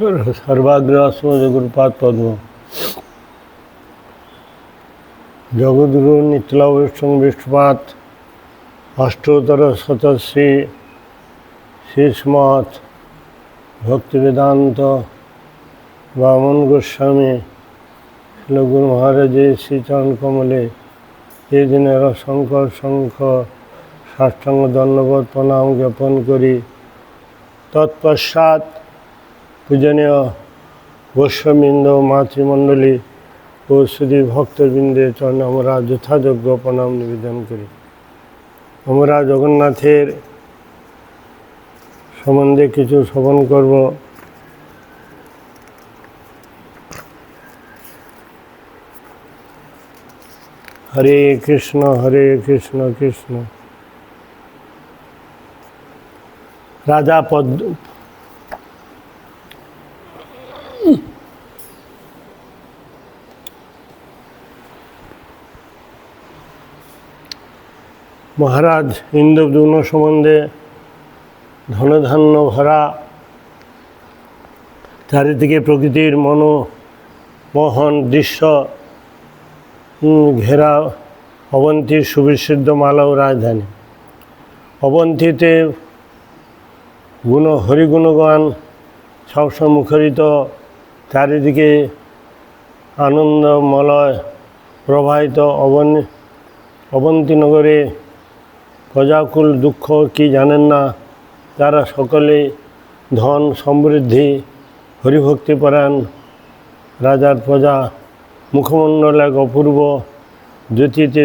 সর্বাগ্রাসম জগৎপাত পদ্ম জগদ্গুরু নিত্যলাভেশ্বং বিষ্ণুপাত অষ্টোত্তর শতশ্রী শ্রীষ্মৎ ভক্তিবেদান্ত বামন গোস্বামী শিলগুরু মহারাজের শ্রীচরণ কমলে এই দিনের অসংখ্য অসংখ্য সাষ্টাঙ্গ ধন্যবাদ প্রণাম জ্ঞাপন করি তৎপশ্চাৎ পূজনীয় গোস্বাবৃন্দ মাতৃমণ্ডলী ও শ্রী ভক্তবৃন্দের চরণে আমরা যথাযোগ্য প্রণাম নিবেদন করি। আমরা জগন্নাথের সম্বন্ধে কিছু শ্রবণ করব। হরে কৃষ্ণ হরে কৃষ্ণ কৃষ্ণ। রাজা পদ্ম মহারাজ ইন্দ্রদুম্ন সম্বন্ধে ধনধান্য ভরা চারিদিকে প্রকৃতির মনোমোহন দৃশ্য ঘেরা অবন্তীর সুবিশুদ্ধ মালা ও রাজধানী। অবন্তীতে গুণ, হরিগুণগান সবসময় মুখরিত, চারিদিকে আনন্দমলয় প্রবাহিত অবন অবন্তীনগরে প্রজাকুল দুঃখ কি জানেন না? তারা সকলে ধন সমৃদ্ধি হরিভক্তিপরায়ণ রাজার প্রজা মুখমণ্ডল এক অপূর্ব, জ্যোতিতে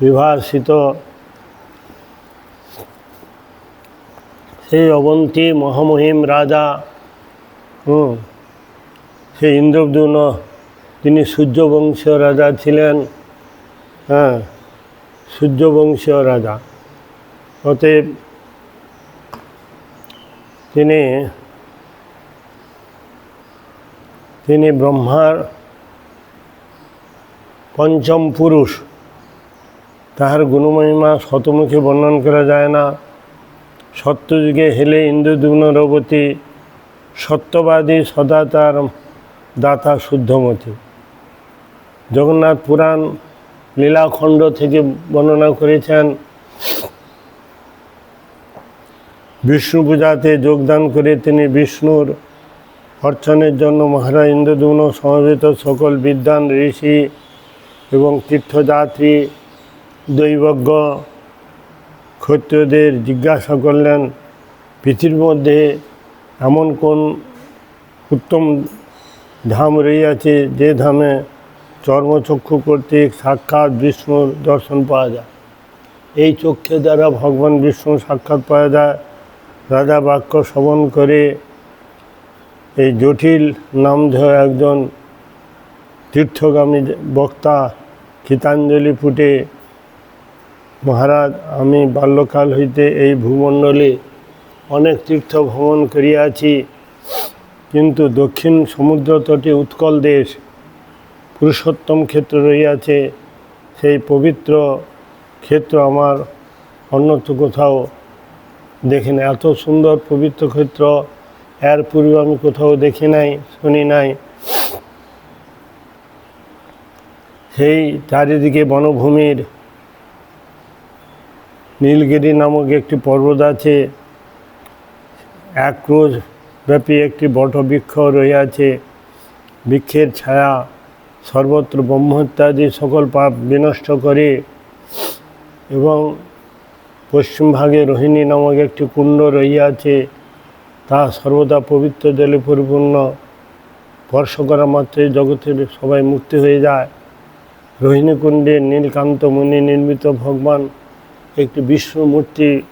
বিভাসিত, সেই অবন্তী মহামহিম রাজা সেই ইন্দ্রদ্যুন তিনি সূর্যবংশীয় রাজা ছিলেন হ্যাঁ সূর্যবংশীয় রাজা। অতএব তিনি তিনি ব্রহ্মার পঞ্চম পুরুষ। তাহার গুণমহিমা শতমুখে বর্ণন করা যায় না। সত্যযুগে হেলে ইন্দ্রদুগ্ন রবতী সত্যবাদী সদা তার দাতা শুদ্ধমতী। জগন্নাথ পুরাণ লীলাখণ্ড থেকে বর্ণনা করেছেন। বিষ্ণু পূজাতে যোগদান করে তিনি বিষ্ণুর অর্চনের জন্য মহারাজ ইন্দ্রদুগ্ন সমবেত সকল বিদ্বান ঋষি এবং তীর্থযাত্রী, দৈবজ্ঞ, ক্ষত্রিয়দের জিজ্ঞাসা করলেন, পৃথিবীর মধ্যে এমন কোন উত্তম ধাম রইয়াছে যে ধামে চর্মচক্ষু কর্তৃক সাক্ষাৎ বিষ্ণুর দর্শন পাওয়া যায়। এই চক্ষে দ্বারা ভগবান বিষ্ণু সাক্ষাৎ পাওয়া যায়। রাজা বাক্য শ্রবণ করে এই জটিল নামধেয় একজন তীর্থগামী বক্তা গীতাঞ্জলি ফুটে মহারাজ, আমি বাল্যকাল হইতে এই ভূমণ্ডলে অনেক তীর্থ ভ্রমণ করিয়াছি, কিন্তু দক্ষিণ সমুদ্র তটে উৎকল দেশ পুরুষোত্তম ক্ষেত্র রইয়াছে সেই পবিত্র ক্ষেত্র আমার অন্যত্র কোথাও দেখি না এত সুন্দর পবিত্র ক্ষেত্র, এর পূর্বে আমি কোথাও দেখি নাই, শুনি নাই। সেই চারিদিকে বনভূমির নীলগিরি নামক একটি পর্বত আছে। এক ক্রোশ ব্যাপী একটি বটবৃক্ষ রহিয়াছে। বৃক্ষের ছায়া সর্বত্র ব্রহ্মত্যাদি সকল পাপ বিনষ্ট করে এবং পশ্চিমভাগে রোহিণী নামক একটি কুণ্ড রহিয়াছে, তা সর্বদা পবিত্র জলে পরিপূর্ণ। স্পর্শ করা মাত্রই জগতের সবাই মুক্তি হয়ে যায়। রোহিণী কুণ্ডে নীলকান্ত মুনি নির্মিত ভগবান একটি বিষ্ণু মূর্তি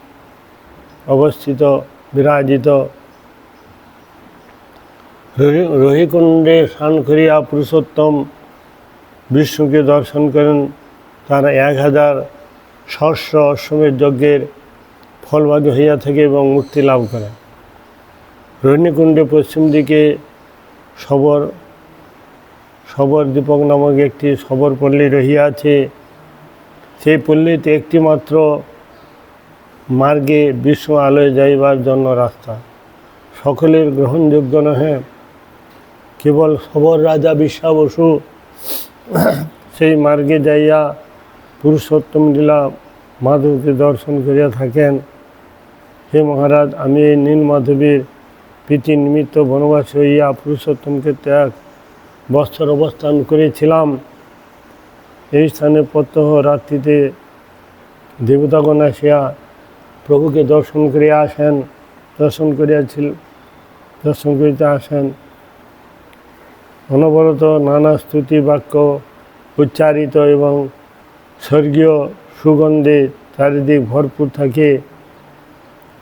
অবস্থিত, বিরাজিত। রহি- রহিকুণ্ডে স্নান করিয়া পুরুষোত্তম বিষ্ণুকে দর্শন করেন, তারা এক হাজার সহস্র অশ্বমের যজ্ঞের ফলবাদী হইয়া থাকে এবং মুক্তি লাভ করে। রহিণীকুণ্ডে পশ্চিম দিকে সবর সবর দীপক নামক একটি সবর পল্লী রহিয়াছে সেই পল্লীতে একটি মাত্র মার্গে বিশ্ব আলোয় যাইবার জন্য রাস্তা। সকলের গ্রহণযোগ্য নহে। কেবল সবর রাজা বিশ্বা বসু সেই মার্গে যাইয়া পুরুষোত্তম লীলা মাধবকে দর্শন করিয়া থাকেন। হে মহারাজ, আমি এই নীল মাধবীর প্রীতি নিমিত্ত বনবাস হইয়া পুরুষোত্তমকে ত্যাগ, বস্ত্র অবস্থান করেছিলাম এই স্থানে প্রত্যহ রাত্রিতে দেবতাগণ আসিয়া প্রভুকে দর্শন করিয়া আসেন, দর্শন করিয়াছিল, দর্শন করিতে আসেন। অনবরত নানা স্তুতি বাক্য উচ্চারিত এবং স্বর্গীয় সুগন্ধে চারিদিক ভরপুর থাকে।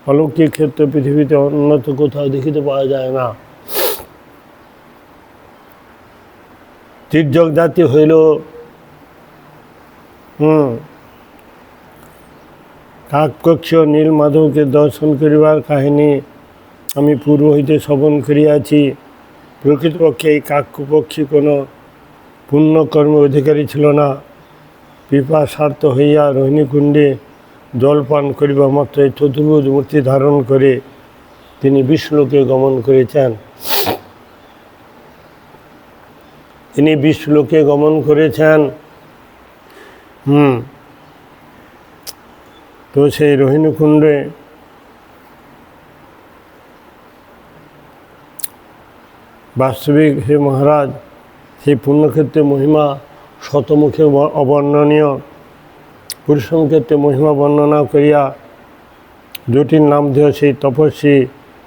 অলৌকিক ক্ষেত্র পৃথিবীতে উন্নত কোথাও দেখিতে পাওয়া যায় না। তির্যক জাতি হইল, হুম, কাকপক্ষীয় নীল মাধবকে দর্শন করিবার কাহিনী আমি পূর্ব হইতে শ্রবণ করিয়াছি। প্রকৃতপক্ষে এই কাকপক্ষী কোনো পুণ্যকর্মে অধিকারী ছিল না। পিপাসার্থ হইয়া রোহিণীকুণ্ডে জল পান করিবা মাত্রই চতুর্ভুজ মূর্তি ধারণ করে তিনি বিষ্ণুকে গমন করেছেন। তিনি বিষ্ণুকে গমন করেছেন। হুম। তো সেই রোহিণীকুণ্ডে বাস্তবিক হে মহারাজ সেই পুণ্যক্ষেত্রে মহিমা, শতমুখে অবর্ণনীয়। পুরুষম ক্ষেত্রে মহিমা বর্ণনা করিয়া জটিল নাম দেহ সেই তপস্বী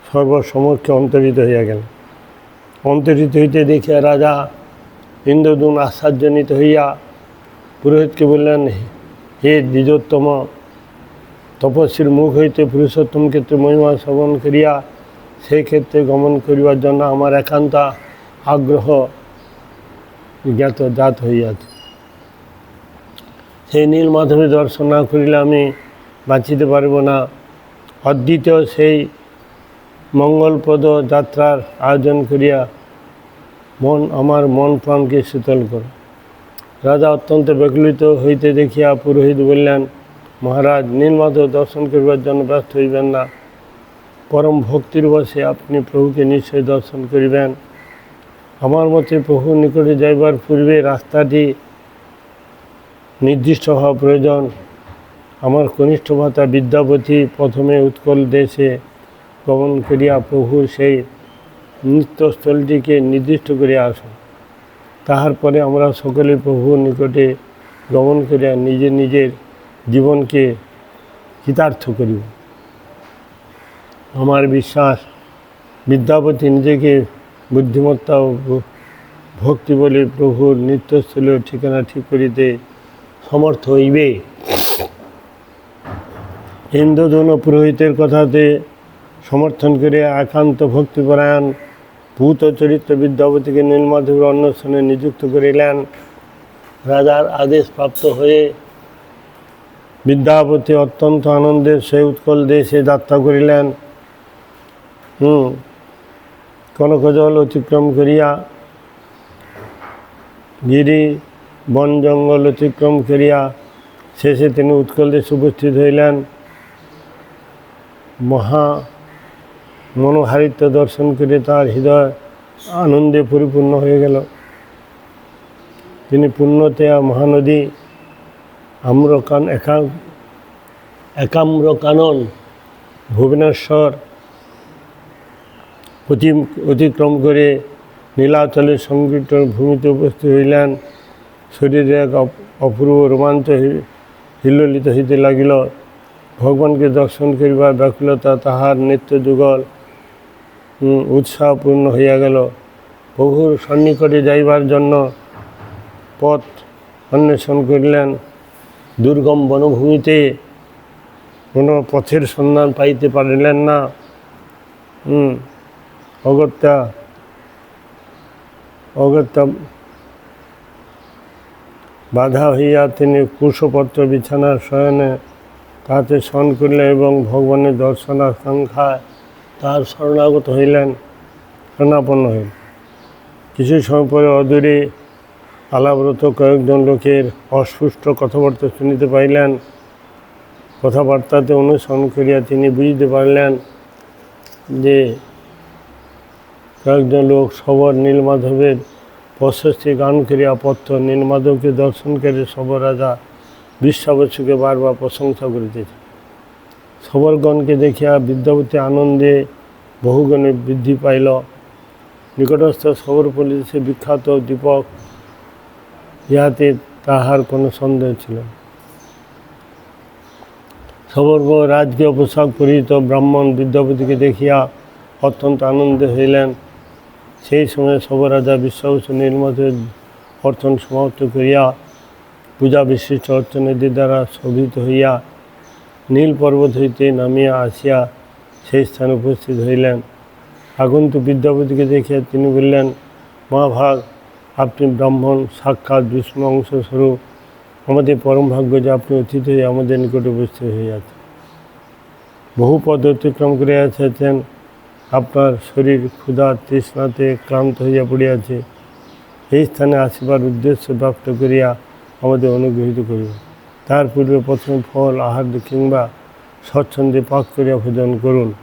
সর্বসমক্ষে অন্তরিত হইয়া গেল অন্তরিত হইতে দেখিয়া রাজা ইন্দ্রদুন আশ্চর্যজনিত হইয়া পুরোহিতকে বললেন, হে দ্বিজোত্তম, তপস্বীর মুখ হইতে পুরুষোত্তম ক্ষেত্রে মহিমা শ্রবণ করিয়া সেই ক্ষেত্রে গমন করিবার জন্য আমার একান্ত আগ্রহ জ্ঞাত জাত হইয়াছে। সেই নীল মাধবী দর্শন না করিলে আমি বাঁচিতে পারব না। অদ্বিতীয় সেই মঙ্গলপ্রদ যাত্রার আয়োজন করিয়া মন আমার মন প্রাণকে শীতল করো। রাজা অত্যন্ত বিকলিত হইতে দেখিয়া পুরোহিত বললেন, মহারাজ নীলমাধব দর্শন করিবার জন্য ব্যস্ত হইবেন না। পরম ভক্তির বসে আপনি প্রভুকে নিশ্চয় দর্শন করিবেন। আমার মতে প্রভু নিকটে যাইবার পূর্বে রাস্তাটি নির্দিষ্ট হওয়া প্রয়োজন। আমার কনিষ্ঠ ভাতা বিদ্যাপতি প্রথমে উৎকল দেশে গমন করিয়া প্রভু সেই নৃত্যস্থলটিকে নির্দিষ্ট করিয়া আসুন। তাহার পরে আমরা সকলে প্রভুর নিকটে গমন করিয়া নিজের নিজের জীবনকে কৃতার্থ করিব। আমার বিশ্বাস, বিদ্যাপতি নিজেকে বুদ্ধিমত্তা ও ভক্তি বলে প্রভুর নিত্যস্থলীয় ঠিকানা ঠিক করিতে সমর্থ হইবে। ইন্দ্রধন পুরোহিতের কথাতে সমর্থন করে একান্ত ভক্তিপরায়ণ ভূত চরিত্র বিদ্যাপতিকে নীলমাধবের অন্বেষণে নিযুক্ত করিলেন। রাজার আদেশ প্রাপ্ত হয়ে বিদ্যাপতি অত্যন্ত আনন্দের সেই উৎকল দেশে যাত্রা করিলেন। হুম। কনকজল অতিক্রম করিয়া, গিরি বন জঙ্গল অতিক্রম করিয়া, শেষে তিনি উৎকল দেশে উপস্থিত হইলেন। মহা মনোহারিত্য দর্শন করে তার হৃদয় আনন্দে পরিপূর্ণ হয়ে গেল। তিনি পুণ্যতেয়া মহানদী আম্রকান একা একাম্রকানন, ভুবনেশ্বর অতি, অতিক্রম করে নীলাচলের সংকীর্তন ভূমিতে উপস্থিত হইলেন। শরীরে এক অপূর্ব রোমাঞ্চ হি- হিল্লোলিত হইতে লাগিল। ভগবানকে দর্শন করিবার ব্যাকুলতা তাহার নিত্য যুগল উৎসাহপূর্ণ হইয়া গেল। প্রভুর সন্নিকটে যাইবার জন্য পথ অন্বেষণ করিলেন। দুর্গম বনভূমিতে কোনো পথের সন্ধান পাইতে পারিলেন না। অগত্যা অগত্যা বাধা হইয়া তিনি কুশপত্র বিছানার শয়নে তাতে শয়ন করিলেন এবং ভগবানের দর্শন আকাঙ্ক্ষায় তার শরণাগত হইলেন, শরণাপন্ন হইলেন। কিছু সময় পরে অদূরে আলাব্রত কয়েকজন লোকের অস্পুষ্ট কথাবার্তা শুনিতে পাইলেন। কথাবার্তাতে অনুসরণ করিয়া তিনি বুঝতে পারলেন যে কয়েকজন লোক সবর নীলমাধবের প্রশস্তি গান করিয়া পত্র নীলমাধবকে দর্শন করে সবর রাজা বিশ্বাবসুকে বারবার প্রশংসা করিতেছে। সবরগণকে দেখিয়া বিদ্যাপতি আনন্দে বহুগুণে বৃদ্ধি পাইল। নিকটস্থ সবরপল্লী সে বিখ্যাত দীপক, ইহাতে তাহার কোনো সন্দেহ ছিল। সবর্গ রাজকীয় পোশাক পরিহিত ব্রাহ্মণ বিদ্যাপতিকে দেখিয়া অত্যন্ত আনন্দ হইলেন। সেই সময় সবরাজা বিশ্বাবস নির্মতের অর্থন সমাপ্ত করিয়া পূজা বিশিষ্ট অর্চনের দ্বারা শোভিত হইয়া নীল পর্বত হইতে নামিয়া আসিয়া সেই স্থানে উপস্থিত হইলেন। আগন্তু বিদ্যাপতিকে দেখিয়া তিনি বললেন, মহাভাগ, আপনি ব্রাহ্মণ, সাক্ষাৎ, বিষ্ণু, অংশস্বরূপ, আমাদের পরম ভাগ্য যে আপনি অতীত হয়ে আমাদের নিকটে উপস্থিত হইয়াছেন। বহু পদ অতিক্রম করে এসেছেন আপনার শরীর ক্ষুধা, তৃষ্ণাতে ক্লান্ত হইয়া পড়িয়াছে। এই স্থানে আসিবার উদ্দেশ্য প্রাপ্ত করিয়া আমাদের অনুগ্রহিত করিব। তার পূর্বে প্রথম ফল, আহার কিংবা স্বচ্ছন্দে পাক করিয়া ভোজন করুন।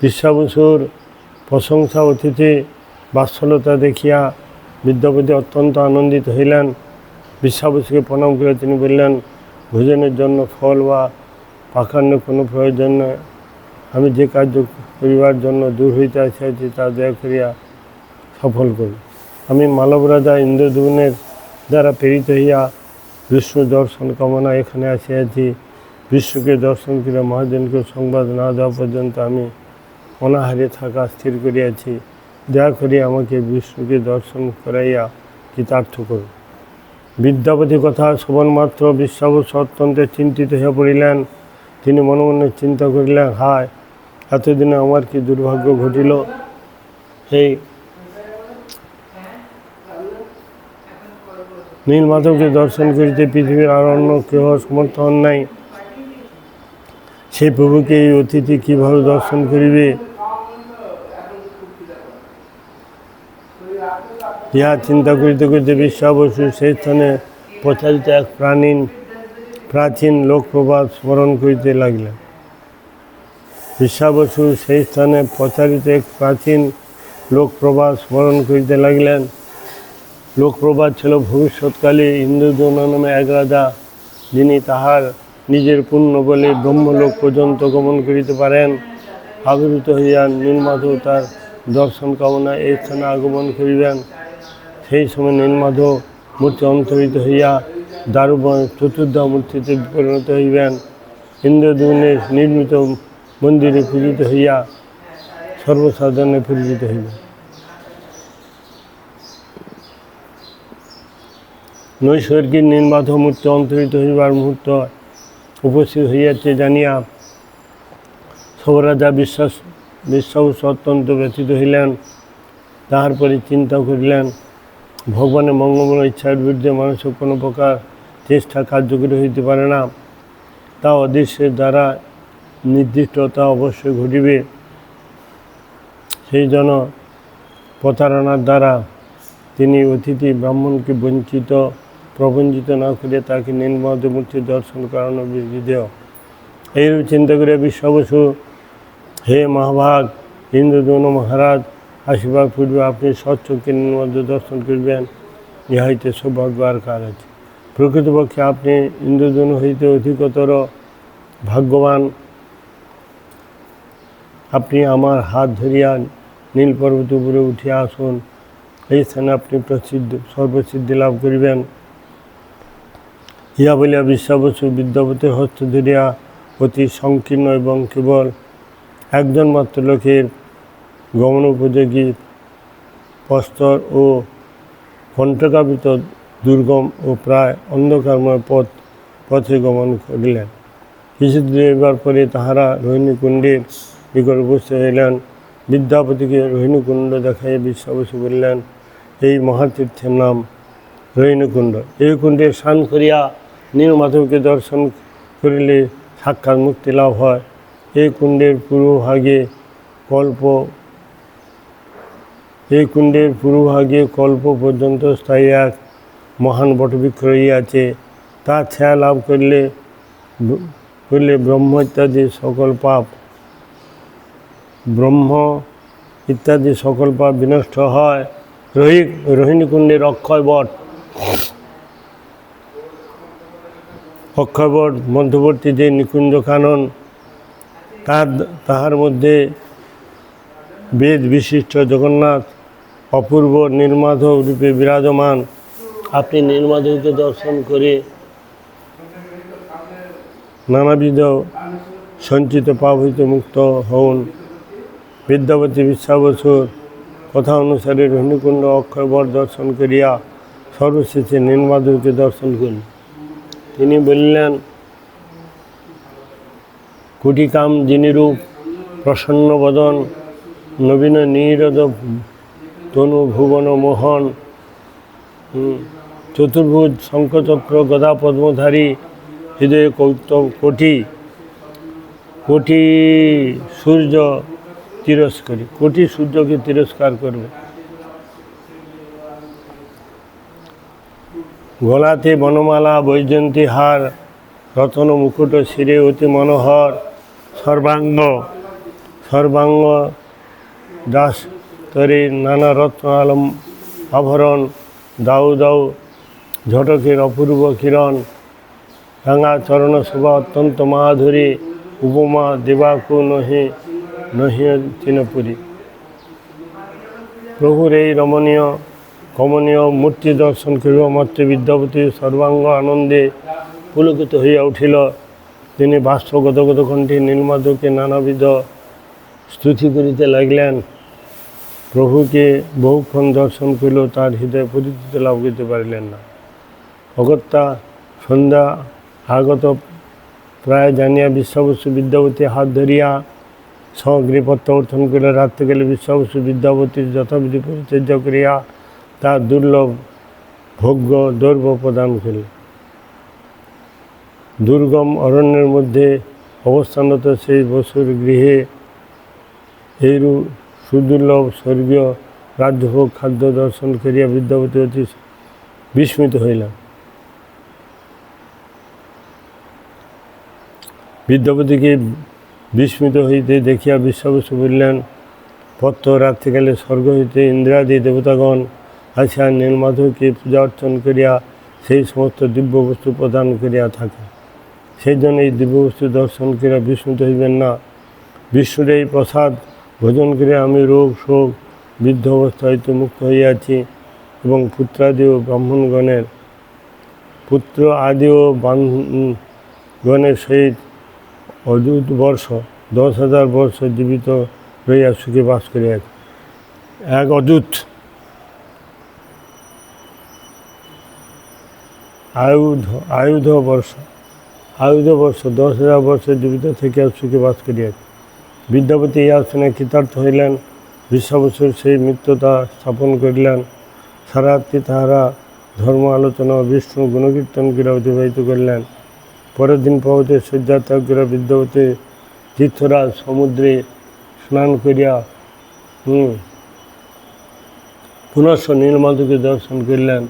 বিশ্বাবসুর প্রশংসা অতিথি বাৎসলতা দেখিয়া বিদ্যাপতি অত্যন্ত আনন্দিত হইলেন। বিশ্বাবসুকে প্রণাম করে তিনি বললেন, ভোজনের জন্য ফল বা পাখান্য কোনো প্রয়োজন নয়। আমি যে কার্য করিবার জন্য দূর হইতে আসিয়াছি তা দয়া করিয়া সফল করি। আমি মালব রাজা ইন্দ্রদুনের দ্বারা প্রেরিত হইয়া বিষ্ণু দর্শন কামনা এখানে আসিয়াছি বিশ্বকে দর্শন করিয়া মহাজনকে সংবাদ না দেওয়া পর্যন্ত আমি অনাহারে থাকা স্থির করিয়াছি, দয়া করিয়া আমাকে বিষ্ণুকে দর্শন করাইয়া কৃতার্থ করুন। বিদ্যাপতি কথা শ্রবণমাত্র বিশ্বাবস অত্যন্ত চিন্তিত হয়ে পড়িলেন, তিনি মনে মনে চিন্তা করিলেন, হায় এতদিনে আমার কি দুর্ভাগ্য ঘটিল? এই নীলমাধবকে দর্শন করিতে পৃথিবীর আর অন্য কেহ সমর্থ হন নাই। সেই প্রভুকে এই অতিথি কীভাবে দর্শন করিবে? ইহা চিন্তা করিতে করিতে বিশ্বাবসু সেই স্থানে প্রচারিত এক প্রাণীন প্রাচীন লোকপ্রবাদ স্মরণ করিতে লাগলেন। বিশ্বাবসু সেই স্থানে প্রচারিত এক প্রাচীন লোকপ্রবাদ স্মরণ করিতে লাগলেন। লোকপ্রবাদ ছিল ভবিষ্যৎকালে ইন্দ্রদৌন নামে এক রাজা, যিনি তাহার নিজের পুণ্য বলে ব্রহ্মলোক পর্যন্ত গমন করিতে পারেন। আবির্ভূত হইয়া নীলমাধব তার দর্শন কামনা এই স্থানে আগমন করিবেন। সেই সময় নীলমাধব মূর্তি অন্তরিত হইয়া দারুবন চতুর্দা মূর্তিতে পরিণত হইবেন। ইন্দ্রদুনের নির্মিত মন্দিরে পূজিত হইয়া সর্বসাধারণে পরিচিত হইবেন নৈসর্গিক নির্মাধ মূর্তি অন্তরিত হইবার মুহূর্ত উপস্থিত হইয়াছে জানিয়া সবরাজা বিশ্বাস বিশ্বাস অত্যন্ত ব্যথিত হইলেন, তাহার পরে চিন্তা করিলেন, ভগবানের মঙ্গলময় ইচ্ছার বিরুদ্ধে মানুষের কোনো প্রকার চেষ্টা কার্যকরী হইতে পারে না। তা অদৃশ্যের দ্বারা নির্দিষ্ট তা অবশ্যই ঘটিবে। সেই জন্য প্রতারণার দ্বারা তিনি অতিথি ব্রাহ্মণকে বঞ্চিত, প্রবঞ্চিত না করে তাকে নির্মদ মূর্তি দর্শন করানো বিধেয় এইরূপ চিন্তা করে বিশ্বাবসু, হে মহাভাগ ইন্দ্রদৌন মহারাজ আসিবার পূর্বে আপনি স্বচ্ছকে নির্মদ দর্শন করবেন, ইহাইতে সৌভাগ্য আর কার আছে। প্রকৃতপক্ষে আপনি ইন্দ্রদৌন হইতে অধিকতর ভাগ্যবান আপনি আমার হাত ধরিয়া নীল পর্বত উপরে উঠিয়া আসুন। এই স্থানে আপনি প্রসিদ্ধ, সর্বসিদ্ধি লাভ করিবেন। ইহা বলিয়া বিশ্বাবসু বিদ্যাপতির হস্ত ধরিয়া অতি সংকীর্ণ এবং কেবল একজন মাত্র লোকের গমন উপযোগী প্রস্তর ও কণ্ঠকাবিত দুর্গম ও প্রায় অন্ধকারময় পথ, পথে গমন করিলেন। কিছু দূর এবার পরে তাহারা রোহিণীকুণ্ডের নিকট উপস্থিত হইলেন বিদ্যাপতিকে রোহিণীকুণ্ড দেখাইয়া বিশ্বাবসু বললেন, এই মহাতীর্থের নাম রোহিণীকুণ্ড। এই কুণ্ডে স্নান করিয়া নীলমাধবকে দর্শন করিলে সাক্ষাৎ মুক্তি লাভ হয়। এই কুণ্ডের পূর্বভাগে কল্প এই কুণ্ডের পূর্বভাগে কল্প পর্যন্ত স্থায়ী এক মহান বটবৃক্ষ রহিয়াছে। তার ছায়া লাভ করলে করলে ব্রহ্ম ইত্যাদি সকল পাপ ব্রহ্ম ইত্যাদি সকল পাপ বিনষ্ট হয়। রোহিক রোহিণী কুণ্ডের অক্ষয় বট। অক্ষয় বট, মধ্যবর্তী যে নিকুঞ্জ কানন, তার, তাহার মধ্যে বেদ বিশিষ্ট জগন্নাথ, অপূর্ব নির্মাধব রূপে বিরাজমান। আপনি নির্মাধবকে দর্শন করে নানাবিধ সঞ্চিত পাপ মুক্ত হন বিদ্যাপতি বিশ্বাবসুর কথা অনুসারে রহিণীকুণ্ড অক্ষয়বর দর্শন করিয়া সর্বশেষে নির্মাধবকে দর্শন করলেন তিনি বললেন, কুটিকাম যিনিরূপ প্রসন্ন বদন, নবীন নীরদ তনু ভুবন মোহন চতুর্ভুজ শঙ্খচক্র গদা পদ্মধারী হৃদয়ে কৌতব কোটি কোটি সূর্য তিরস্কারী, কোটি সূর্যকে তিরস্কার করবে। গলাতে বনমালা বৈজন্তী হার, রতন মুকুট শিরে অতি মনোহর, সর্বাঙ্গ সর্বাঙ্গ দাস তরে নানা রত্ন আলম, আভরণ, দাউ দাউ, ঝটকের অপূর্ব কিরণ, রাঙা চরণ শোভা অত্যন্ত মাধুরী, উপমা দেবাকু নহে। নহিয় চিনপুরী প্রভুর এই রমণীয় কমনীয় মূর্তি দর্শন করিব মাত্র বিদ্যাপতি সর্বাঙ্গ আনন্দে পুলকিত হইয়া উঠিল। তিনি বাষ্প গদগদ কণ্ঠে নীলমাধবকে নানাবিধ স্তুতি করিতে লাগলেন। প্রভুকে বহুক্ষণ দর্শন করিল তার হৃদয় পরিচিত লাভ করিতে পারিলেন না। অগত্যা সন্ধ্যা আগত প্রায় জানিয়া বিশ্বাবসু বিদ্যাপতি হাত ধরিয়া সমগ্রী প্রত্যাবর্তন করিল রাত্রে গেলে বিশ্বাবসু বিদ্যাপতির যথাবিধি পরিচর্যা করিয়া তার দুর্লভ ভোগ্য দৈর্ঘ্য প্রদান করিল। দুর্গম অরণ্যের মধ্যে অবস্থানরত সেই বসুর গৃহে এইরূপ সুদুর্লভ স্বর্গীয় রাজ্যভোগ খাদ্য দর্শন করিয়া বিদ্যাপতি অতি বিস্মিত হইলাম বিদ্যাপতিকে বিস্মিত হইতে দেখিয়া বিশ্বাবসু বললেন, পত্র রাত্রিকালে স্বর্গ হইতে ইন্দ্রাদি দেবতাগণ আসিয়া নীলমাধবকে পূজা অর্চন করিয়া সেই সমস্ত দিব্য বস্তু প্রদান করিয়া থাকে সেই জন্য এই দিব্য বস্তু দর্শন করিয়া বিস্মিত হইবেন না। বিষ্ণুর এই প্রসাদ ভোজন করে আমি রোগ, শোক, বৃদ্ধ অবস্থা হইতে মুক্ত হইয়াছি এবং পুত্রাদি ও ব্রাহ্মণগণের, পুত্র আদি ও গণের সহিত অযুত বর্ষ, দশ হাজার বর্ষ জীবিত রইয়া সুখে বাস করিয়াছে এক অযুত আয়ুধ আয়ুধ বর্ষ আয়ুধ বর্ষ, দশ হাজার বর্ষ জীবিত থেকে সুখে বাস করিয়াছে বিদ্যাপতি এই আসনে কৃতার্থ হইলেন, বিশ্বাবসুর সেই মিত্রতা স্থাপন করিলেন। সারাত্রি তাহারা ধর্ম আলোচনা বিষ্ণু গুণকীর্তন ক্রীড়া অতিবাহিত করলেন। পরের দিন সূর্যাত্যাগ করে বিদ্যাপতি তীর্থরাজ সমুদ্রে স্নান করিয়া, হুম, পুনশ্চ নীলমাধবকে দর্শন করিলেন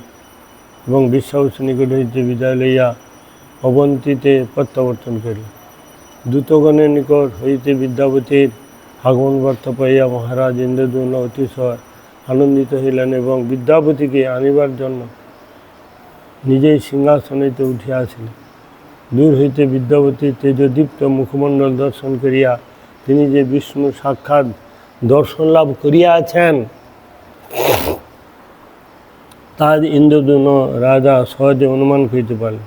এবং বিশ্বাবসু নিকট হইতে বিদায় লইয়া অবন্তীতে প্রত্যাবর্তন করিলেন। দূতগণের নিকট হইতে বিদ্যাপতির আগমন বার্তা পাইয়া মহারাজ ইন্দ্রদুম্ন অতিশয় আনন্দিত হইলেন এবং বিদ্যাপতিকে আনিবার জন্য নিজেই সিংহাসনেতে উঠিয়া আসিলেন। দূর হইতে বিদ্যাপতির তেজদীপ্ত মুখমণ্ডল দর্শন করিয়া তিনি যে বিষ্ণু সাক্ষাৎ দর্শন লাভ করিয়াছেন তার ইন্দ্রদুন রাজা সহজে অনুমান করিতে পারেন।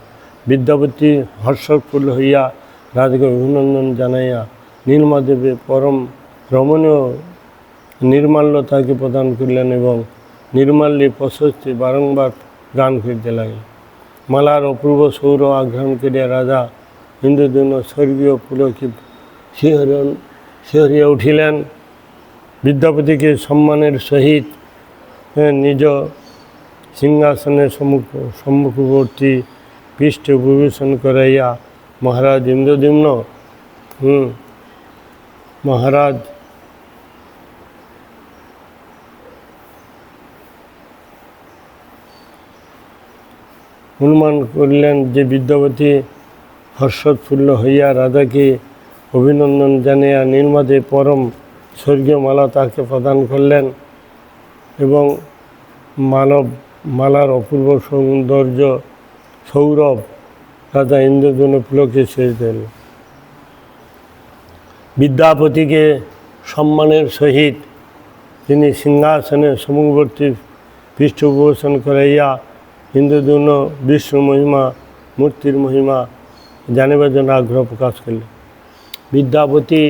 বিদ্যাপতি হর্ষফুল হইয়া রাজাকে অভিনন্দন জানাইয়া নীলমাদেবে পরম রমণীয় নির্মাল্য তাকে প্রদান করিলেন এবং নির্মাল্যে প্রশস্তি বারংবার গান করিতে লাগলেন। মালার অপূর্ব সৌর আঘ্রাণ করিয়া রাজা ইন্দ্রদুন স্বর্গীয় পুলকি শিহরণ শিহরিয়া উঠিলেন। বিদ্যাপতিকে সম্মানের সহিত নিজ সিংহাসনের সম্মুখ, সম্মুখবর্তী পৃষ্ঠে পরিবেশন করাইয়া মহারাজ ইন্দ্রদিম্ন হুম, মহারাজ অনুমান করলেন যে বিদ্যাপতি হর্ষোৎফুল্ল হইয়া রাধাকে অভিনন্দন জানিয়া নির্মাদে পরম স্বর্গীয় মালা তাকে প্রদান করলেন এবং মানব মালার অপূর্ব সৌন্দর্য, সৌরভ রাজা ইন্দ্রধনু পুলকে শেষ দিল বিদ্যাপতিকে সম্মানের সহিত তিনি সিংহাসনে সমুবর্তী পৃষ্ঠপোষণ করাইয়া ইন্দ্রধন্য বিষ্ণু মহিমা, মূর্তির মহিমা, জানিবার জন্য আগ্রহ প্রকাশ করলেন। বিদ্যাপতি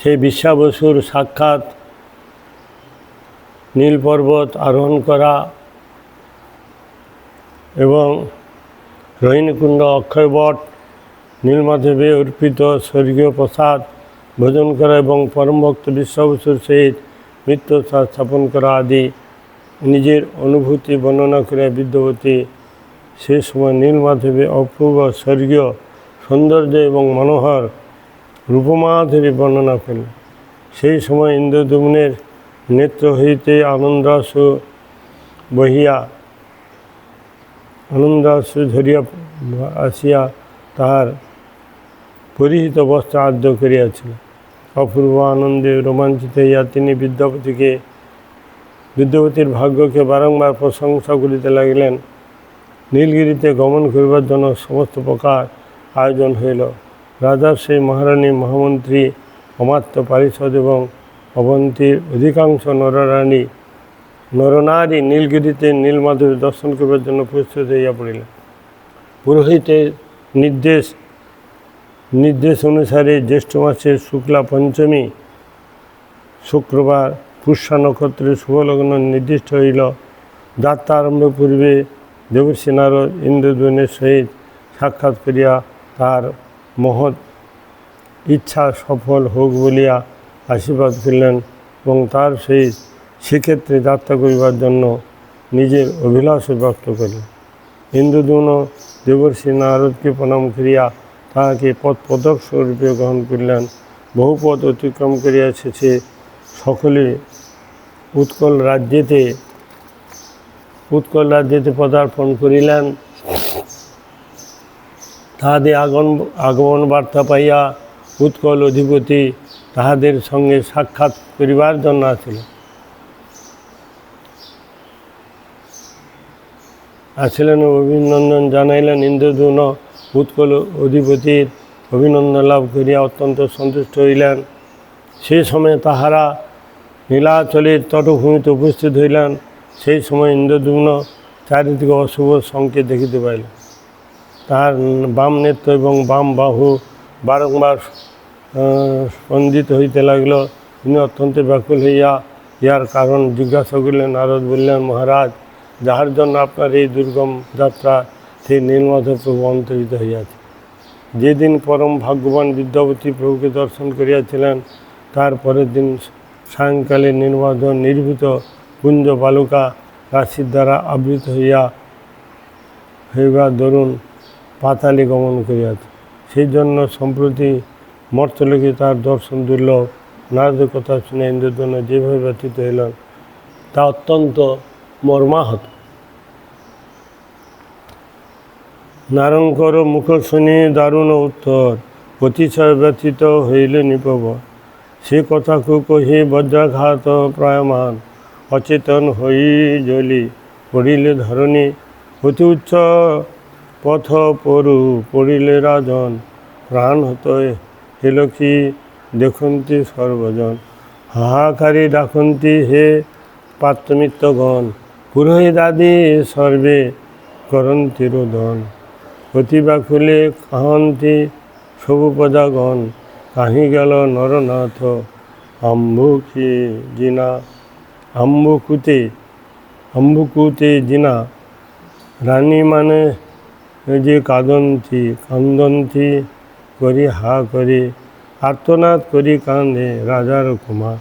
সেই বিশ্বাবসুর সাক্ষাৎ, নীল পর্বত আরোহণ করা এবং রোহিণীকুণ্ড অক্ষয়বট নীলমাধবে অর্পিত স্বর্গীয় প্রসাদ, ভোজন করা এবং পরমভক্ত বিশ্বাবসুর সহিত মৃত্যু স্থাপন করা আদি নিজের অনুভূতি বর্ণনা করে বিদ্যবতী সে সময় নীলমাধবে অপূর্ব স্বর্গীয় সৌন্দর্য এবং মনোহর রূপমাধুরী বর্ণনা করেন। সেই সময় ইন্দ্রদুম্নের নেত্র হইতে আনন্দাসু বহিয়া আনন্দাসু ধরিয়া আসিয়া তাহার পরিহিত বস্ত্র আদ্য করিয়াছিল। অপূর্ব আনন্দে রোমাঞ্চিত হইয়া তিনি বিদ্যাপতিকে, বিদ্যাপতির ভাগ্যকে বারংবার প্রশংসা করিতে লাগিলেন। নীলগিরিতে গমন করিবার জন্য সমস্ত প্রকার আয়োজন হইল। রাজা সেই মহারানী মহামন্ত্রী অমাত্য পারিষদ এবং অবন্তীর অধিকাংশ নররানী নরনারী নীলগিরিতে নীলমাধব দর্শন করবার জন্য প্রস্তুত হইয়া পড়িলেন। পুরোহিতের নির্দেশ নির্দেশ অনুসারে জ্যৈষ্ঠ মাসের শুক্লা পঞ্চমী শুক্রবার পুষ্যা নক্ষত্রের শুভলগ্ন নির্দিষ্ট হইল। যাত্রা আরম্ভ পূর্বে দেবর্ষী নারদ সহিত সাক্ষাৎ করিয়া তার মহৎ ইচ্ছা সফল হোক বলিয়া আশীর্বাদ করলেন এবং তার সেই সেক্ষেত্রে যাত্রা করিবার জন্য নিজের অভিলাষ ব্যক্ত করলেন ইন্দ্রদুন দেবর্ষী নারদকে প্রণাম করিয়া তাহাকে পথ পদক স্বরূপে গ্রহণ করিলেন। বহু পথ অতিক্রম করিয়া শেষে সকলে উৎকল রাজ্যেতে উৎকল রাজ্যেতে পদার্পণ করিলেন। তাহাদের আগমন আগমন বার্তা পাইয়া উৎকল অধিপতি তাহাদের সঙ্গে সাক্ষাৎ করিবার জন্য আসিল আসিলেন অভিনন্দন জানাইলেন ইন্দ্রদুন উৎকল অধিপতির। অভিনন্দন লাভ করিয়া অত্যন্ত সন্তুষ্ট হইলেন। সেই সময় তাহারা নীলাচলের তটভূমিতে উপস্থিত হইলেন। সেই সময় ইন্দ্রদুম্ন চারিদিকে অশুভ সংকেত দেখিতে পাইলেন তার বাম নেত্র এবং বাম বাহু বারংবার স্পন্দিত হইতে লাগল। তিনি অত্যন্ত ব্যাকুল হইয়া ইহার কারণ জিজ্ঞাসা করিলেন, নারদ বললেন, মহারাজ যাহার জন্য আপনার এই দুর্গম যাত্রা সেই নীলমাধব প্রভু অন্তরিত হইয়াছে। যেদিন পরম ভাগ্যবান বিদ্যাপতি প্রভুকে দর্শন করিয়াছিলেন, তার পরের দিন সায়ংকালে নির্বাধ নির্ভীত কুঞ্জ বালুকা রাশির দ্বারা আবৃত হইয়া হইবা দরুন পাতালে গমন করিয়াছে। সেই জন্য সম্প্রতি মর্তলোকে তার দর্শন দুর্লভ নারদের কথা শুনে ইন্দ্রদন্য যেভাবে ব্যতীত হইলেন, তা অত্যন্ত মর্মাহত। নারঙ্কর মুখ শুনি দারুণ উত্তর, অতিশয় ব্যথিত হইলে নিপব। সে কথাকু কহি বজ্রাঘাত প্রায়মান অচেতন হই জ্বলি, পড়িলে ধরণী, অতি উচ্চ পথ পরু পড়িলে রাজন। প্রাণ হত হেল কি দেখন্তি সর্বজন, হাহাকারী ডাকন্তি হে পাত্রমিত্রগণ। পুরোহিত আদি সর্বে করন্তি রোদন। অতিবাকুলে কাহন্তি সবুপদাগণ, কাহি গেল নরনাথ আম্বুকি জিনা। আম্বুকুতে আম্বুকুতে জিনা। রানী মানে যে কাঁদন্তি কান্দন্তি করি হা করে, আর্তনাদ করি কান্দে রাজার কুমার